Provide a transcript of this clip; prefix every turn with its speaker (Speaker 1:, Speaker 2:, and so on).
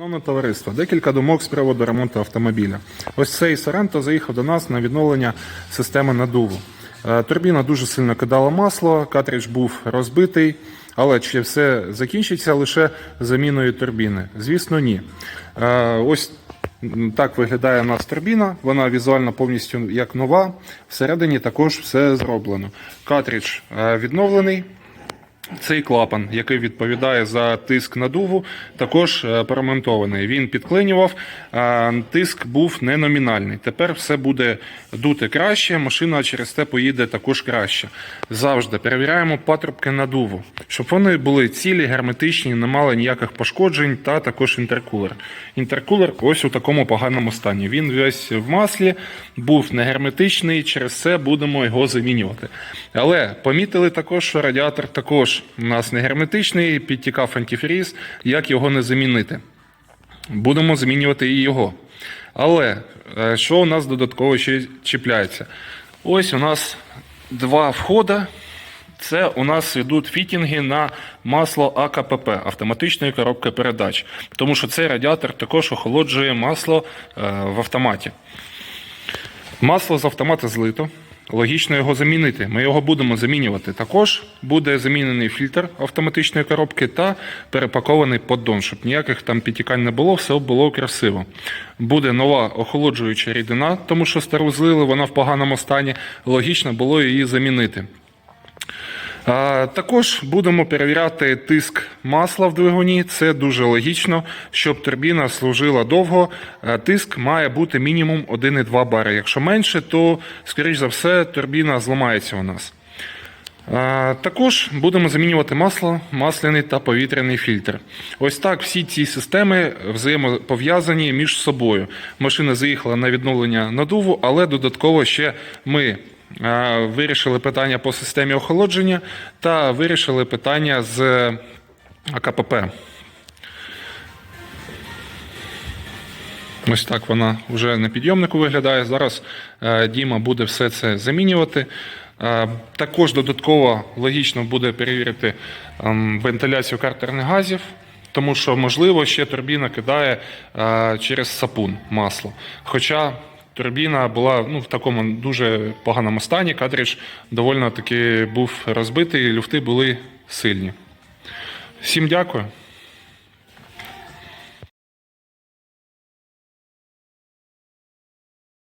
Speaker 1: Шановне товариство, декілька думок з приводу ремонту автомобіля. Ось цей Соренто заїхав до нас на відновлення системи надуву. Е, Турбіна дуже сильно кидала масло, картридж був розбитий, але чи все закінчиться лише заміною турбіни? Звісно, ні. Е, Ось так виглядає у нас турбіна. Вона візуально повністю як нова. Всередині також все зроблено. Картридж е, відновлений. Цей клапан, який відповідає за тиск надуву, також е, перемонтований. Він підклинював, тиск був не номінальний. Тепер все буде дути краще, машина через те поїде також краще. Завжди перевіряємо патрубки надуву, щоб вони були цілі, герметичні, не мали ніяких пошкоджень, та також інтеркулер. Інтеркулер ось у такому поганому стані. Він весь в маслі, був не герметичний, через це будемо його замінювати. Але помітили також, що радіатор також у нас не герметичний, підтікав антифріз, як його не замінити. Будемо замінювати і його. Але е, що у нас додатково ще чіпляється? Ось у нас два входи. Це у нас йдуть фітінги на масло АКПП автоматичної коробки передач. Тому що цей радіатор також охолоджує масло е, в автоматі. Масло з автомата злито. Логічно його замінити. Ми його будемо замінювати. Також буде замінений фільтр автоматичної коробки та перепакований поддон, щоб ніяких там підтікань не було, все було красиво. Буде нова охолоджуюча рідина, тому що стару злили, вона в поганому стані. Логічно було її замінити. Також будемо перевіряти тиск масла в двигуні. Це дуже логічно, щоб турбіна служила довго. Тиск має бути мінімум 1,2 бари. Якщо менше, то, скоріш за все, турбіна зламається у нас. Також будемо замінювати масло, масляний та повітряний фільтр. Ось так всі ці системи взаємопов'язані між собою. Машина заїхала на відновлення надуву, але додатково ще ми вирішили питання по системі охолодження та вирішили питання з АКПП. Ось так вона вже на підйомнику виглядає. Зараз е, Діма буде все це замінювати. Е, Також додатково логічно буде перевірити ем, вентиляцію картерних газів, тому що, можливо, ще турбіна кидає е, через сапун масло. Хоча турбіна була ну, в такому дуже поганому стані, картридж доволі таки був розбитий, люфти були сильні. Всім дякую.